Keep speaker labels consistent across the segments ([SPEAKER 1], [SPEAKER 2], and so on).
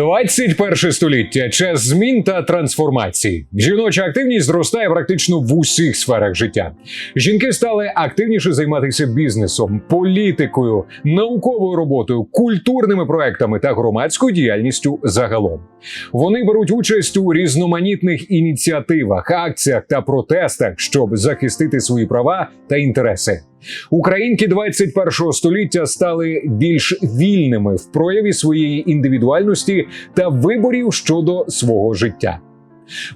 [SPEAKER 1] 21 століття час змін та трансформацій. Жіноча активність зростає практично в усіх сферах життя. Жінки стали активніше займатися бізнесом, політикою, науковою роботою, культурними проектами та громадською діяльністю загалом. Вони беруть участь у різноманітних ініціативах, акціях та протестах, щоб захистити свої права та інтереси. Українки 21 століття стали більш вільними в прояві своєї індивідуальності та виборів щодо свого життя.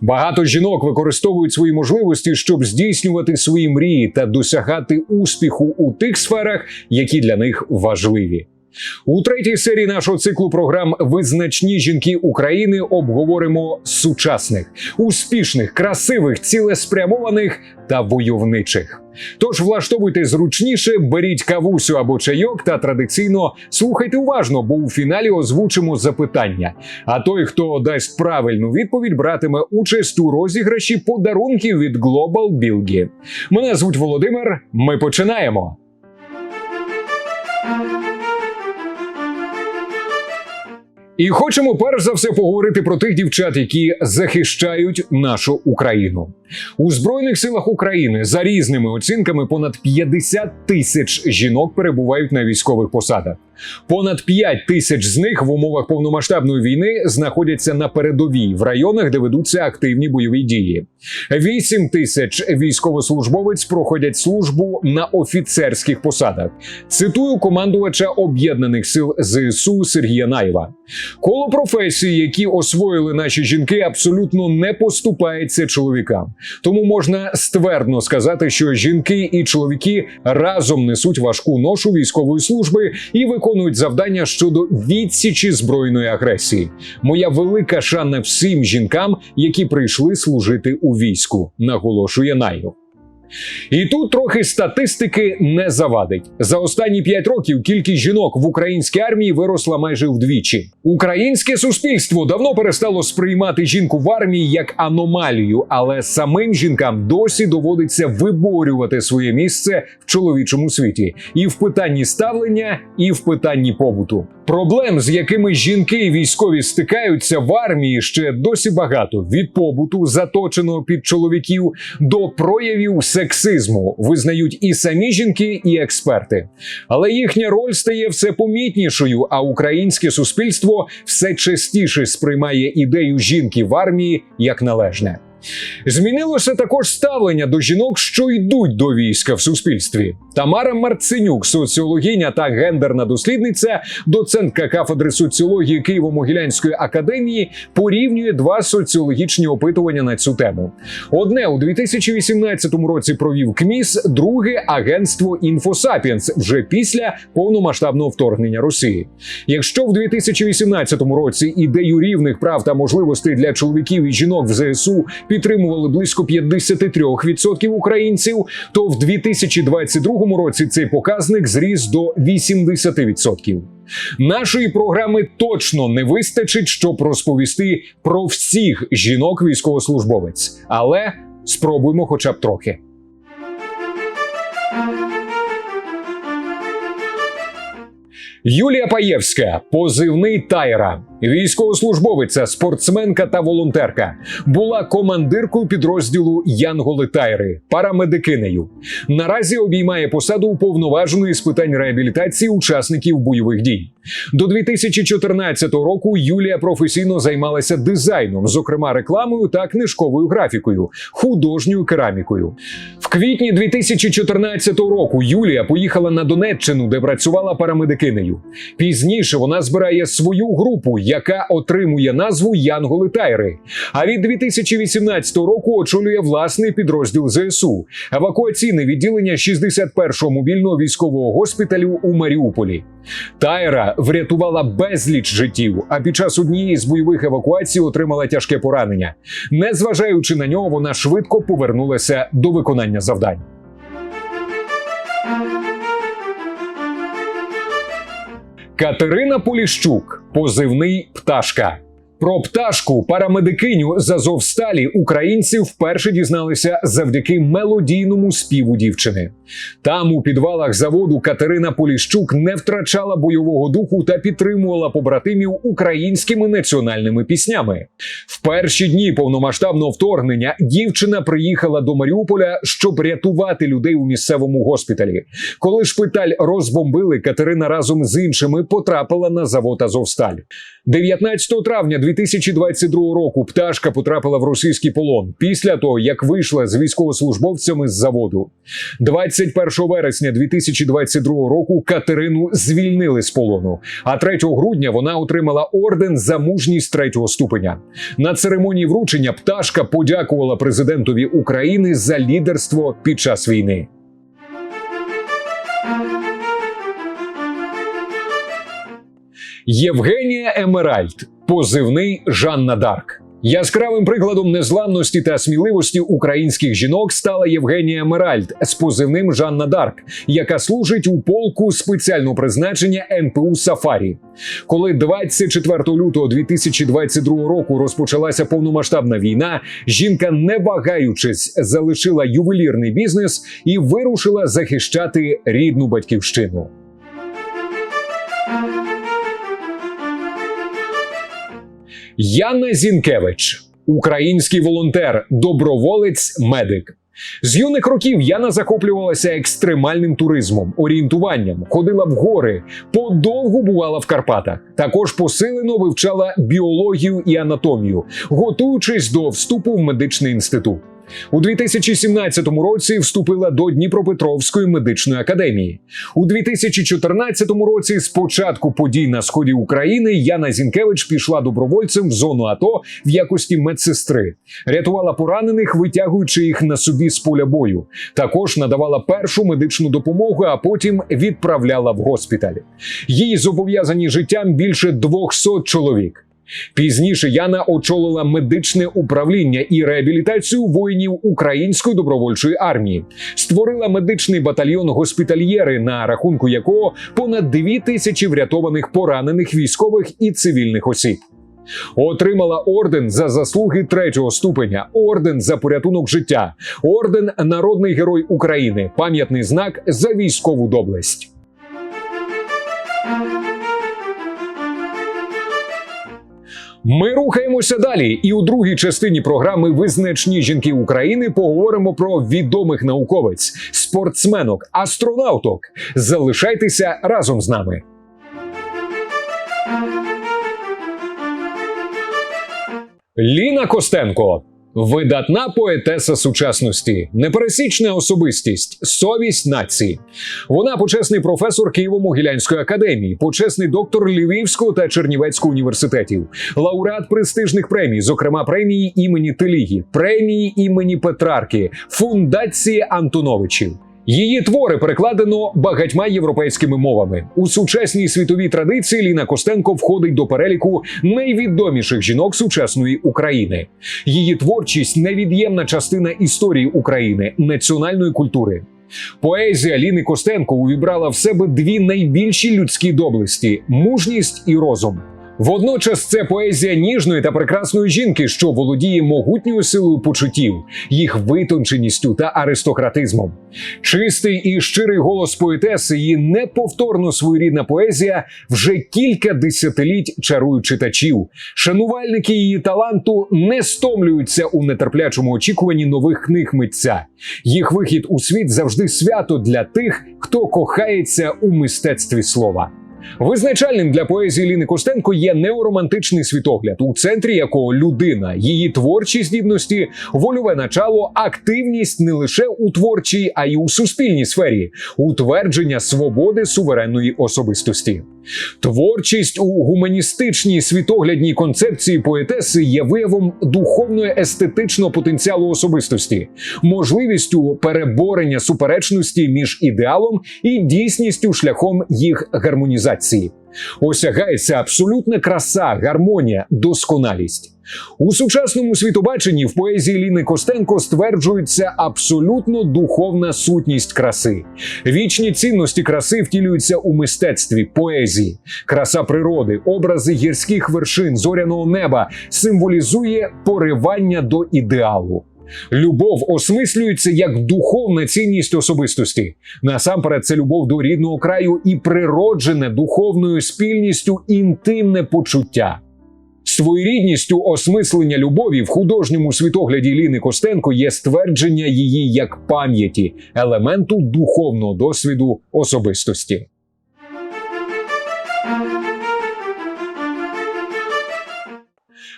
[SPEAKER 1] Багато жінок використовують свої можливості, щоб здійснювати свої мрії та досягати успіху у тих сферах, які для них важливі. У третій серії нашого циклу програм Визначні жінки України обговоримо сучасних, успішних, красивих, цілеспрямованих та войовничих. Тож влаштовуйте зручніше, беріть кавусю або чайок та традиційно слухайте уважно, бо у фіналі озвучимо запитання. А той, хто дасть правильну відповідь, братиме участь у розіграші подарунків від Global Bilgi. Мене звуть Володимир. Ми починаємо. І хочемо перш за все поговорити про тих дівчат, які захищають нашу Україну у збройних силах України. За різними оцінками, понад 50 тисяч жінок перебувають на військових посадах. Понад 5 тисяч з них в умовах повномасштабної війни знаходяться на передовій в районах, де ведуться активні бойові дії. 8 тисяч військовослужбовець проходять службу на офіцерських посадах. Цитую командувача об'єднаних сил ЗСУ Сергія Наєва. Коло професій, які освоїли наші жінки, абсолютно не поступається чоловікам. Тому можна ствердно сказати, що жінки і чоловіки разом несуть важку ношу військової служби і виконують завдання щодо відсічі збройної агресії. Моя велика шана всім жінкам, які прийшли служити у війську, наголошує Найо. І тут трохи статистики не завадить. За останні п'ять років кількість жінок в українській армії виросла майже вдвічі. Українське суспільство давно перестало сприймати жінку в армії як аномалію, але самим жінкам досі доводиться виборювати своє місце в чоловічому світі і в питанні ставлення, і в питанні побуту. Проблем, з якими жінки і військові стикаються в армії, ще досі багато від побуту, заточеного під чоловіків, до проявів сексизму визнають і самі жінки, і експерти. Але їхня роль стає все помітнішою. А українське суспільство все частіше сприймає ідею жінки в армії як належне. Змінилося також ставлення до жінок, що йдуть до війська в суспільстві. Тамара Марценюк, соціологиня та гендерна дослідниця, доцентка кафедри соціології Києво-Могилянської академії, порівнює два соціологічні опитування на цю тему. Одне у 2018 році провів КМІС, друге агентство Інфосапіенс вже після повномасштабного вторгнення Росії. Якщо в 2018 році ідею рівних прав та можливостей для чоловіків і жінок в ЗСУ підтримували близько 53% українців, то в 2022 році цей показник зріс до 80%. Нашої програми точно не вистачить, щоб розповісти про всіх жінок військовослужбовець, але спробуємо, хоча б трохи. Юлія Паєвська, позивний Тайра, військовослужбовиця, спортсменка та волонтерка, була командиркою підрозділу Янголи Тайри, парамедикинею. Наразі обіймає посаду уповноваженої з питань реабілітації учасників бойових дій. До 2014 року Юлія професійно займалася дизайном, зокрема рекламою та книжковою графікою, художньою керамікою. В квітні 2014 року Юлія поїхала на Донеччину, де працювала парамедикинею. Пізніше вона збирає свою групу, яка отримує назву Янголи Тайри. А від 2018 року очолює власний підрозділ ЗСУ, евакуаційне відділення 61-го мобільного військового госпіталю у Маріуполі. Тайра врятувала безліч життів, а під час однієї з бойових евакуацій отримала тяжке поранення. Незважаючи на нього, вона швидко повернулася до виконання завдань. Катерина Поліщук, позивний пташка. Про пташку парамедикиню з Азовсталі українці вперше дізналися завдяки мелодійному співу дівчини. Там, у підвалах заводу, Катерина Поліщук не втрачала бойового духу та підтримувала побратимів українськими національними піснями. В перші дні повномасштабного вторгнення дівчина приїхала до Маріуполя, щоб рятувати людей у місцевому госпіталі. Коли шпиталь розбомбили, Катерина разом з іншими потрапила на завод Азовсталь. 19 травня 2022 року пташка потрапила в російський полон після того, як вийшла з військовослужбовцями з заводу. 21 вересня 2022 року Катерину звільнили з полону. А 3 грудня вона отримала орден за мужність третього ступеня. На церемонії вручення пташка подякувала президентові України за лідерство під час війни. Євгенія Емеральд, позивний Жанна Дарк. Яскравим прикладом незламності та сміливості українських жінок стала Євгенія Емеральд з позивним Жанна Дарк, яка служить у полку спеціального призначення НПУ Сафарі. Коли 24 лютого 2022 року розпочалася повномасштабна війна, жінка, не вагаючись, залишила ювелірний бізнес і вирушила захищати рідну батьківщину. Яна Зінкевич, український волонтер, доброволець, медик. З юних років Яна захоплювалася екстремальним туризмом, орієнтуванням, ходила в гори, подовгу бувала в Карпатах. Також посилено вивчала біологію і анатомію, готуючись до вступу в медичний інститут. У 2017 році вступила до Дніпропетровської медичної академії. У 2014 році, з початку подій на сході України, Яна Зінкевич пішла добровольцем в зону АТО в якості медсестри, рятувала поранених, витягуючи їх на собі з поля бою. Також надавала першу медичну допомогу, а потім відправляла в госпіталь. Її зобов'язані життям більше 200 чоловік. Пізніше Яна очолила медичне управління і реабілітацію воїнів української добровольчої армії, створила медичний батальйон госпітальєри, на рахунку якого понад дві тисячі врятованих поранених військових і цивільних осіб. Отримала орден за заслуги третього ступеня, орден за порятунок життя, орден Народний Герой України, пам'ятний знак за військову доблесть. Ми рухаємося далі, і у другій частині програми Визначні жінки України поговоримо про відомих науковець, спортсменок, астронавток. Залишайтеся разом з нами. Ліна Костенко. Видатна поетеса сучасності, непересічна особистість, совість нації. Вона почесний професор Києво-Могилянської академії, почесний доктор Львівського та Чернівецького університетів, лауреат престижних премій, зокрема премії імені Телігі, премії імені Петрарки, фундації Антоновичів. Її твори перекладено багатьма європейськими мовами. У сучасній світовій традиції Ліна Костенко входить до переліку найвідоміших жінок сучасної України. Її творчість невід'ємна частина історії України, національної культури. Поезія Ліни Костенко увібрала в себе дві найбільші людські доблесті мужність і розум. Водночас це поезія ніжної та прекрасної жінки, що володіє могутньою силою почуттів, їх витонченістю та аристократизмом. Чистий і щирий голос поетеси, її неповторно своєрідна поезія вже кілька десятиліть чарує читачів. Шанувальники її таланту не стомлюються у нетерплячому очікуванні нових книг митця. Їх вихід у світ завжди свято для тих, хто кохається у мистецтві слова. Визначальним для поезії Ліни Костенко є неоромантичний світогляд, у центрі якого людина, її творчі здібності, вольове начало, активність не лише у творчій, а й у суспільній сфері, утвердження свободи суверенної особистості. Творчість у гуманістичній світоглядній концепції поетеси є виявом духовної естетичного потенціалу особистості, можливістю переборення суперечності між ідеалом і дійсністю шляхом їх гармонізації. Осягається абсолютна краса, гармонія, досконалість. У сучасному світобаченні в поезії Ліни Костенко стверджується абсолютно духовна сутність краси. Вічні цінності краси втілюються у мистецтві, поезії. Краса природи, образи гірських вершин, зоряного неба символізує поривання до ідеалу. Любов осмислюється як духовна цінність особистості. Насамперед, це любов до рідного краю і природжене духовною спільністю інтимне почуття. Своєрідністю осмислення любові в художньому світогляді Ліни Костенко є ствердження її як пам'яті, елементу духовного досвіду особистості.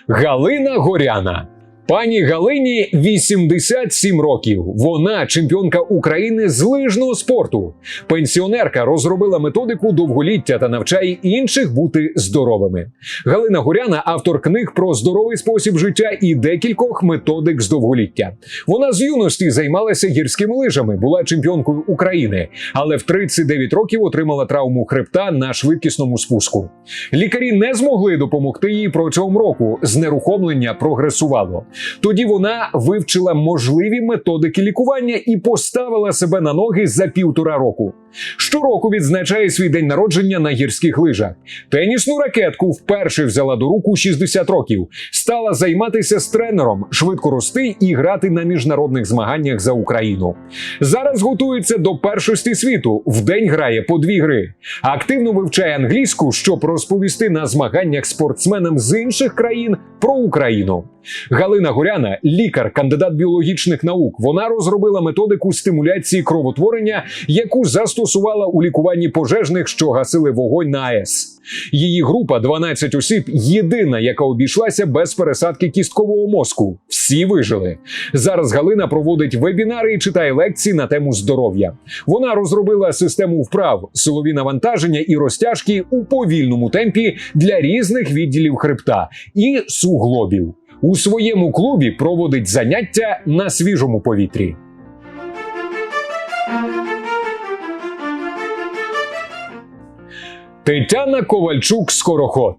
[SPEAKER 1] Галина Горяна. Пані Галині 87 років. Вона чемпіонка України з лижного спорту. Пенсіонерка розробила методику довголіття та навчає інших бути здоровими. Галина Горяна автор книг про здоровий спосіб життя і декількох методик з довголіття. Вона з юності займалася гірськими лижами, була чемпіонкою України, але в 39 років отримала травму хребта на швидкісному спуску. Лікарі не змогли допомогти їй протягом року. Знерухомлення прогресувало. Тоді вона вивчила можливі методики лікування і поставила себе на ноги за півтора року. Щороку відзначає свій день народження на гірських лижах. Тенісну ракетку вперше взяла до рук у 60 років. Стала займатися з тренером, швидко рости і грати на міжнародних змаганнях за Україну. Зараз готується до першості світу. Вдень грає по дві гри. Активно вивчає англійську, щоб розповісти на змаганнях спортсменам з інших країн про Україну. Галина Горяна, лікар, кандидат біологічних наук. Вона розробила методику стимуляції кровотворення, яку застосувала у лікуванні пожежних, що гасили вогонь на АЕС. Її група 12 осіб, єдина, яка обійшлася без пересадки кісткового мозку. Всі вижили. Зараз Галина проводить вебінари і читає лекції на тему здоров'я. Вона розробила систему вправ, силові навантаження і розтяжки у повільному темпі для різних відділів хребта і суглобів. У своєму клубі проводить заняття на свіжому повітрі. Тетяна Ковальчук Скороход.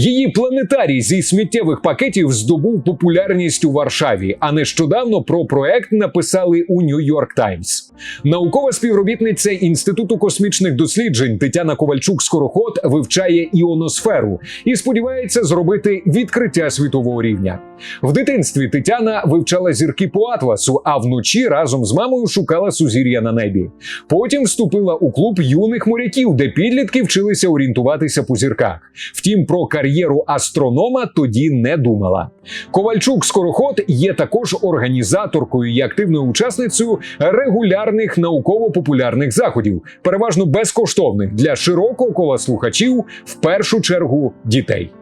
[SPEAKER 1] Її планетарій зі сміттєвих пакетів здобув популярність у Варшаві. А нещодавно про проект написали у Нью-Йорк Таймс. Наукова співробітниця інституту космічних досліджень Тетяна Ковальчук Скороход вивчає іоносферу і сподівається зробити відкриття світового рівня. В дитинстві Тетяна вивчала зірки по атласу, а вночі разом з мамою шукала сузір'я на небі. Потім вступила у клуб юних моряків, де підлітки вчилися орієнтуватися по зірках. Втім, про кар'єру астронома тоді не думала. Ковальчук Скороход є також організаторкою і активною учасницею регулярних науково-популярних заходів, переважно безкоштовних для широкого кола слухачів, в першу чергу дітей.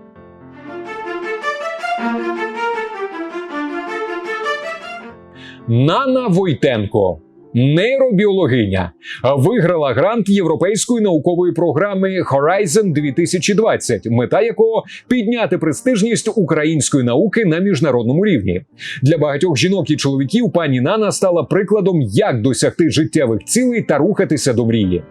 [SPEAKER 1] Нана Войтенко. Нейробіологиня виграла грант європейської наукової програми Horizon 2020, мета якого підняти престижність української науки на міжнародному рівні. Для багатьох жінок і чоловіків пані Нана стала прикладом, як досягти життєвих цілей та рухатися до мрії.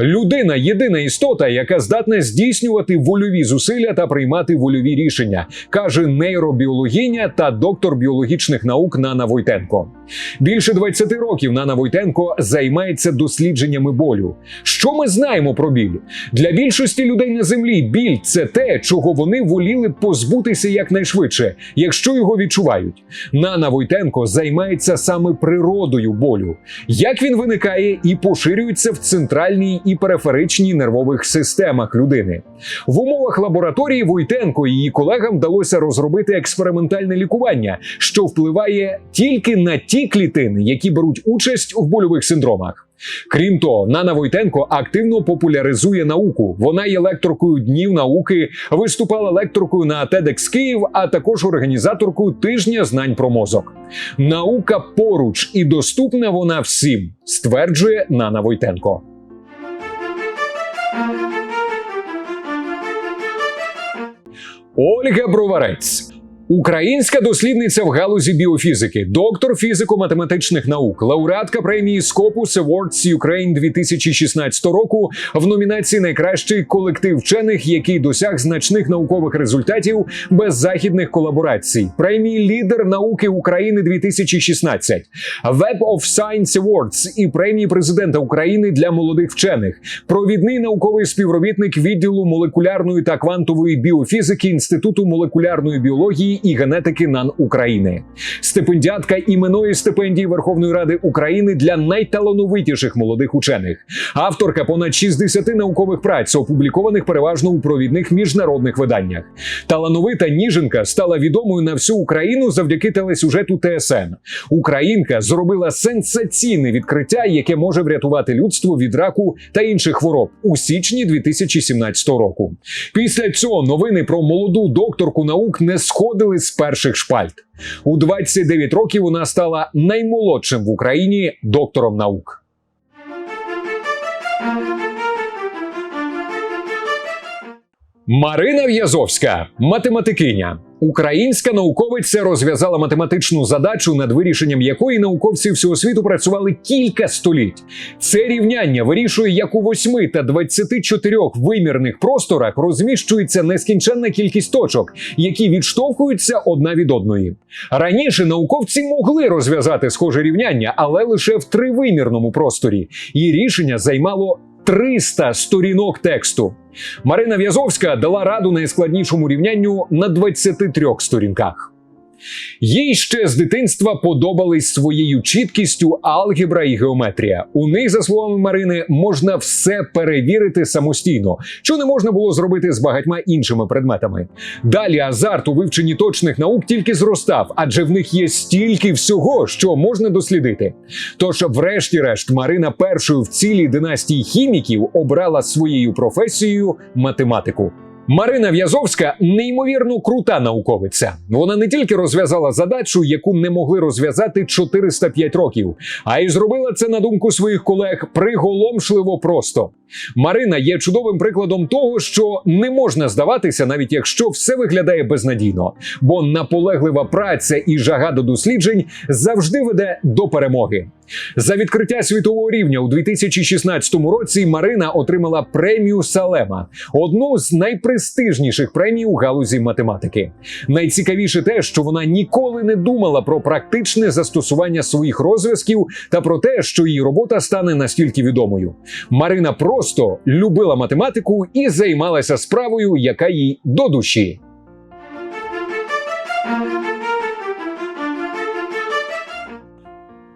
[SPEAKER 1] Людина єдина істота, яка здатна здійснювати вольові зусилля та приймати вольові рішення, каже нейробіологиня та доктор біологічних наук Нана Войтенко. Більше 20 років Нана Войтенко займається дослідженнями болю. Що ми знаємо про біль? Для більшості людей на землі біль це те, чого вони воліли позбутися якнайшвидше, якщо його відчувають. Нана Войтенко займається саме природою болю, як він виникає і поширюється в центральній і периферичній нервових системах людини. В умовах лабораторії Войтенко і її колегам вдалося розробити експериментальне лікування, що впливає тільки на ті клітини, які беруть участь в больових синдромах. Крім того, Нана Войтенко активно популяризує науку. Вона є лекторкою днів науки, виступала лекторкою на TEDx Київ, а також організаторкою тижня знань про мозок. Наука поруч і доступна вона всім, стверджує Нана Войтенко. Ольга Броварець. Українська дослідниця в галузі біофізики, доктор фізико-математичних наук, лауреатка премії Scopus Awards Ukraine 2016 року в номінації Найкращий колектив вчених, який досяг значних наукових результатів без західних колаборацій. Премії Лідер науки України 2016, Web of Science Awards і премії президента України для молодих вчених, провідний науковий співробітник відділу молекулярної та квантової біофізики Інституту молекулярної біології і генетики НАН України, стипендіатка іменної стипендії Верховної Ради України для найталановитіших молодих учених, авторка понад 60 наукових праць, опублікованих переважно у провідних міжнародних виданнях. Талановита ніженка стала відомою на всю Україну завдяки телесюжету ТСН. Українка зробила сенсаційне відкриття, яке може врятувати людство від раку та інших хвороб у січні 2017 року. Після цього новини про молоду докторку наук не сходили з перших шпальт. У 29 років вона стала наймолодшим в Україні доктором наук. Марина В'язовська, математикиня. Українська науковиця розв'язала математичну задачу, над вирішенням якої науковці всього світу працювали кілька століть. Це рівняння вирішує, як у 8 та 24 вимірних просторах розміщується нескінченна кількість точок, які відштовхуються одна від одної. Раніше науковці могли розв'язати схоже рівняння, але лише в тривимірному просторі, і рішення займало 300 сторінок тексту. Марина В'язовська дала раду найскладнішому рівнянню на 23 сторінках. Їй ще з дитинства подобались своєю чіткістю алгебра і геометрія. У них, за словами Марини, можна все перевірити самостійно, що не можна було зробити з багатьма іншими предметами. Далі азарт у вивченні точних наук тільки зростав, адже в них є стільки всього, що можна дослідити. Тож, врешті-решт, Марина першою в цілій династії хіміків обрала своєю професією математику. Марина В'язовська неймовірно крута науковиця. Вона не тільки розв'язала задачу, яку не могли розв'язати 405 років, а й зробила це на думку своїх колег приголомшливо просто. Марина є чудовим прикладом того, що не можна здаватися, навіть якщо все виглядає безнадійно, бо наполеглива праця і жага до досліджень завжди веде до перемоги. За відкриття світового рівня у 2016 році Марина отримала премію Салема, одну з найпрестижніших премій у галузі математики. Найцікавіше те, що вона ніколи не думала про практичне застосування своїх розв'язків та про те, що її робота стане настільки відомою. Марина просто любила математику і займалася справою, яка їй до душі.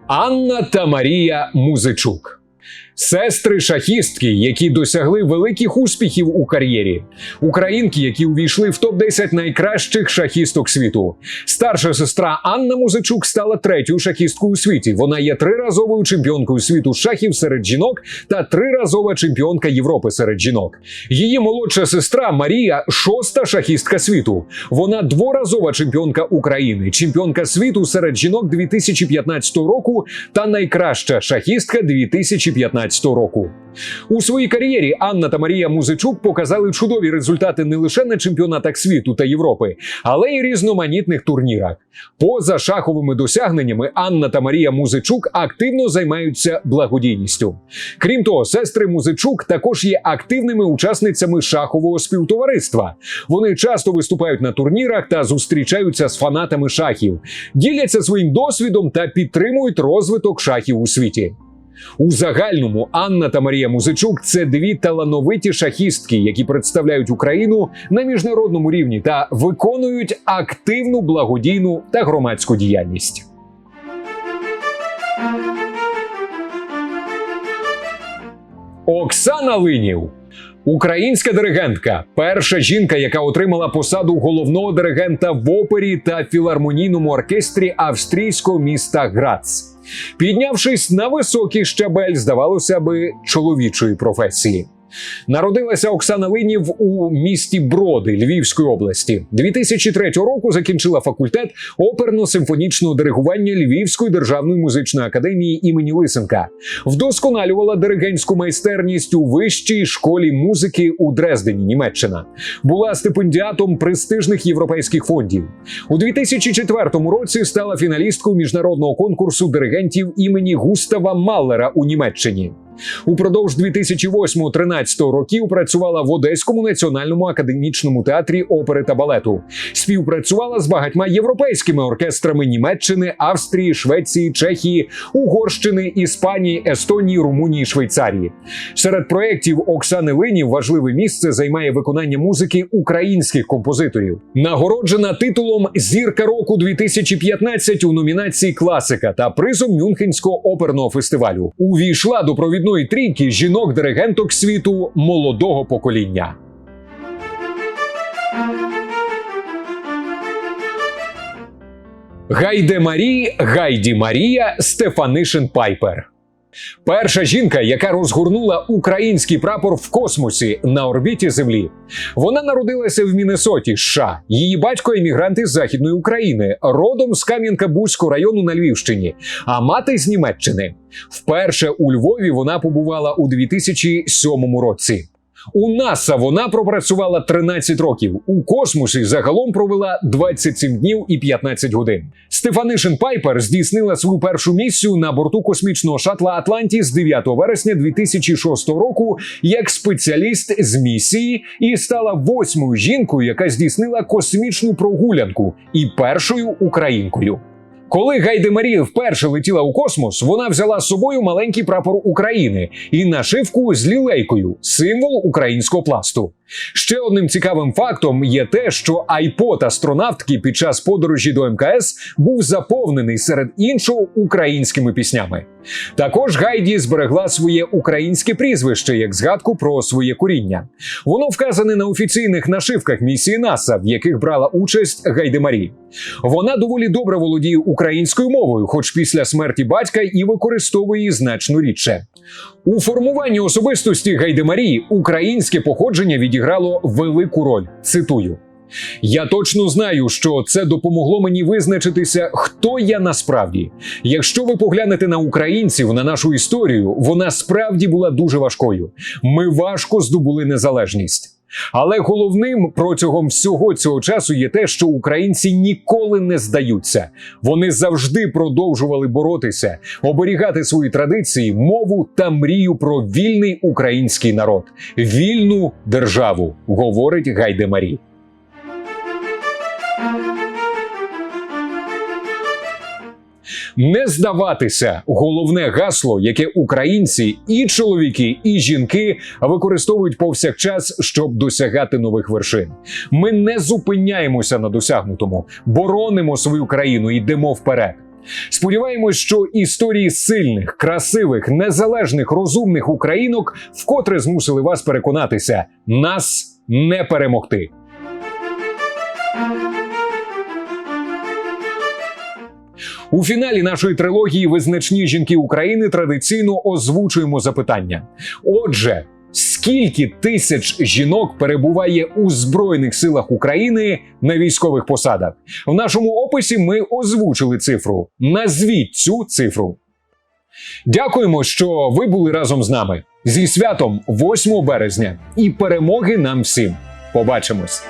[SPEAKER 1] Анна та Марія Музичук. Сестри шахістки, які досягли великих успіхів у кар'єрі, українки, які увійшли в топ 10 найкращих шахісток світу. Старша сестра Анна Музичук стала третьою шахісткою у світі. Вона є триразовою чемпіонкою світу шахів серед жінок та триразова чемпіонка Європи серед жінок. Її молодша сестра Марія шоста шахістка світу. Вона дворазова чемпіонка України, чемпіонка світу серед жінок 2015 року та найкраща шахістка 2015 року. У своїй кар'єрі Анна та Марія Музичук показали чудові результати не лише на чемпіонатах світу та Європи, але й різноманітних турнірах. Поза шаховими досягненнями Анна та Марія Музичук активно займаються благодійністю. Крім того, сестри Музичук також є активними учасницями шахового співтовариства. Вони часто виступають на турнірах та зустрічаються з фанатами шахів, діляться своїм досвідом та підтримують розвиток шахів у світі. У загальному Анна та Марія Музичук це дві талановиті шахістки, які представляють Україну на міжнародному рівні та виконують активну благодійну та громадську діяльність. Оксана Линів. Українська диригентка, перша жінка, яка отримала посаду головного диригента в опері та філармонійному оркестрі австрійського міста Грац. Піднявшись на високий щабель, здавалося би, чоловічої професії. Народилася Оксана Линів у місті Броди Львівської області. 2003 року закінчила факультет оперно-симфонічного диригування Львівської державної музичної академії імені Лисенка. Вдосконалювала диригентську майстерність у вищій школі музики у Дрездені, Німеччина. Була стипендіатом престижних європейських фондів. У 2004 році стала фіналісткою міжнародного конкурсу диригентів імені Густава Маллера у Німеччині. Упродовж 2008-13 років працювала в Одеському національному академічному театрі опери та балету. Співпрацювала з багатьма європейськими оркестрами Німеччини, Австрії, Швеції, Чехії, Угорщини, Іспанії, Естонії, Румунії, Швейцарії. Серед проєктів Оксани Линів важливе місце займає виконання музики українських композиторів. Нагороджена титулом Зірка року 2015 у номінації Класика та призом Мюнхенського оперного фестивалю. Увійшла до провідної трійки жінок-диригенток світу молодого покоління. Гайде Марі, Гайді Марія Стефанишин Пайпер. Перша жінка, яка розгорнула український прапор в космосі на орбіті Землі. Вона народилася в Міннесоті, США. Її батько емігрант із Західної України, родом з Кам'янка-Бузького району на Львівщині, а мати з Німеччини. Вперше у Львові вона побувала у 2007 році. У НАСА вона пропрацювала 13 років. У космосі загалом провела 27 днів і 15 годин. Стефанишин Пайпер здійснила свою першу місію на борту космічного шатла Атлантіс 9 вересня 2006 року як спеціаліст з місії і стала восьмою жінкою, яка здійснила космічну прогулянку і першою українкою. Коли Гайдемарія вперше летіла у космос, вона взяла з собою маленький прапор України і нашивку з лілейкою символ українського пласту. Ще одним цікавим фактом є те, що айпод астронавтки під час подорожі до МКС був заповнений серед іншого українськими піснями. Також Гайді зберегла своє українське прізвище як згадку про своє коріння. Воно вказане на офіційних нашивках місії НАСА, в яких брала участь Гайде Марі. Вона доволі добре володіє українською мовою, хоч після смерті батька і використовує її значно рідше. У формуванні особистості Гайдемарії українське походження відіграло велику роль. Цитую. Я точно знаю, що це допомогло мені визначитися, хто я насправді. Якщо ви поглянете на українців, на нашу історію, вона справді була дуже важкою. Ми важко здобули незалежність. Але головним протягом всього цього часу є те, що українці ніколи не здаються. Вони завжди продовжували боротися, оберігати свої традиції, мову та мрію про вільний український народ, вільну державу, говорить Гайде Не здаватися головне гасло, яке українці і чоловіки, і жінки використовують повсякчас, щоб досягати нових вершин. Ми не зупиняємося на досягнутому, боронимо свою країну, йдемо вперед. Сподіваємось, що історії сильних, красивих, незалежних, розумних українок вкотре змусили вас переконатися, нас не перемогти. У фіналі нашої трилогії Визначні жінки України традиційно озвучуємо запитання. Отже, скільки тисяч жінок перебуває у Збройних силах України на військових посадах? В нашому описі ми озвучили цифру. Назвіть цю цифру. Дякуємо, що ви були разом з нами. Зі святом 8 березня і перемоги нам всім. Побачимось!